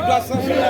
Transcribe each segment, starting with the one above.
Yeah.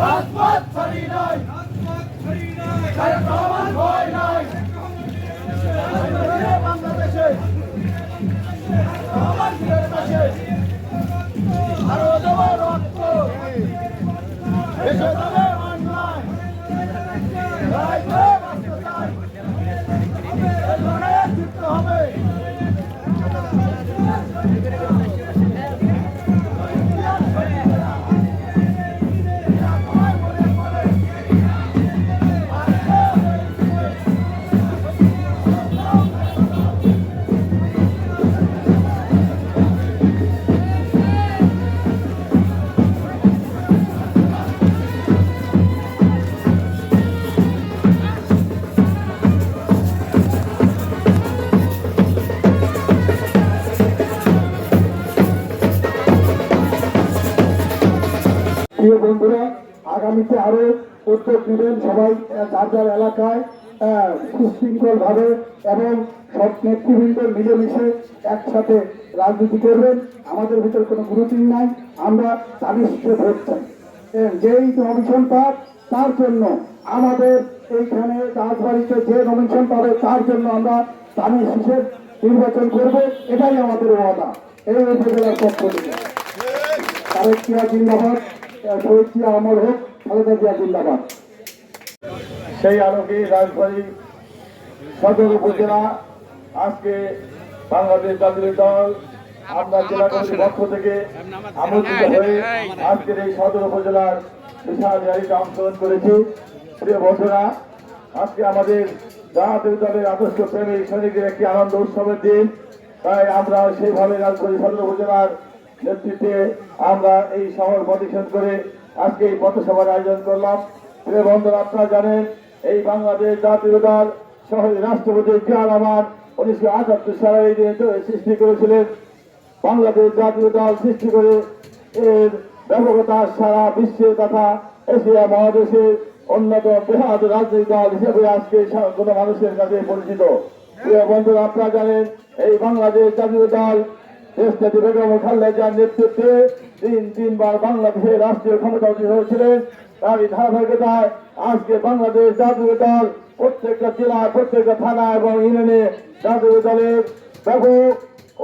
That's what 29! That's what 29! That's what 29! বন্ধুরা আগামীতে আরও উদ্যোগ নেবেন সবাই যার যার এলাকায় সুশৃঙ্খল ভাবে এবং সব নেতৃবৃন্দ মিলেমিশে একসাথে রাজনীতি করবেন। আমাদের ভিতরে কোনো গুরুত্ব নাই। আমরা তানিশকে ভোট চাই। যেই নমিশন পাক, তার জন্য আমাদের এইখানে রাজবাড়িতে যে নমিশন পাবে, তার জন্য আমরা তালিশ হিসেবে নির্বাচন করব। এটাই আমাদের ওয়াদা। এই উপজেলার পক্ষ থেকে। তাদের তারেক জিন্দাবাদ। সেই আলোকে রাজবাড়ী সদর উপজেলা, আজকে বাংলাদেশ জাতীয় দল আমরা জেলা পক্ষ থেকে আমন্ত্রিত হয়ে আজকের এই সদর উপজেলার বিশাল র্যালিতে অংশগ্রহণ করেছি। প্রিয় বন্ধুরা, আজকে আমাদের জাতীয় দলের আদর্শ প্রেমিক সৈনিকদের একটি আনন্দ উৎসবের দিন। তাই আমরা সেইভাবে রাজবাড়ী সদর উপজেলার নেতৃত্বে আমরা এই শহর প্রদক্ষিণ করে আজকে এই পথসভার আয়োজন করলাম। প্রিয় বন্ধুরা, আপনারা জানেন, এই বাংলাদেশ জাতীয় দল শহরের রাষ্ট্রপতি জিয়া রহমান উনিশশো আটাত্তর সালে এই সৃষ্টি করেছিলেন। বাংলাদেশ জাতীয় দল সৃষ্টি করে এর ব্যাপকতা সারা বিশ্বে তথা এশিয়া মহাদেশের অন্যতম বৃহৎ রাজনৈতিক দল হিসেবে আজকে কোনো মানুষের কাছে পরিচিত। প্রিয় বন্ধুরা, আপনারা জানেন, এই বাংলাদেশ জাতীয় দল দেশটাতে বেগম খালেদা জিয়ার নেতৃত্বে তিন তিনবার বাংলাদেশের রাষ্ট্রীয় ক্ষমতা হয়েছিলেন তারই ধারাবাহিকতায় আজকে বাংলাদেশ জাতীয় দল প্রত্যেকটা জেলা, প্রত্যেকটা থানা এবং ইউনিয়নে জাতীয় দলের ব্যাপক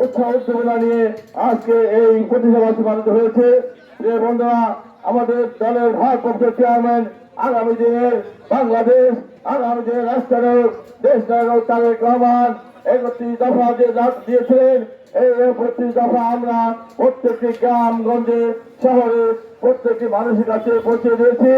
উৎসাহ উদ্দীপনা নিয়ে আজকে এই প্রতিসভা সমানিত হয়েছে। প্রিয় বন্ধুরা, আমাদের দলের ভারপ্রাপ্ত চেয়ারম্যান আগামী দিনের বাংলাদেশ আগামী যে রাষ্ট্রনায়ক দেশ নায়ক তারেক রহমান একত্রিশ দফা যে দিয়েছিলেন, এই একত্রিশ দফা আমরা প্রত্যেকটি গ্রাম গঞ্জে শহরে প্রত্যেকটি মানুষের কাছে পৌঁছে দিয়েছি।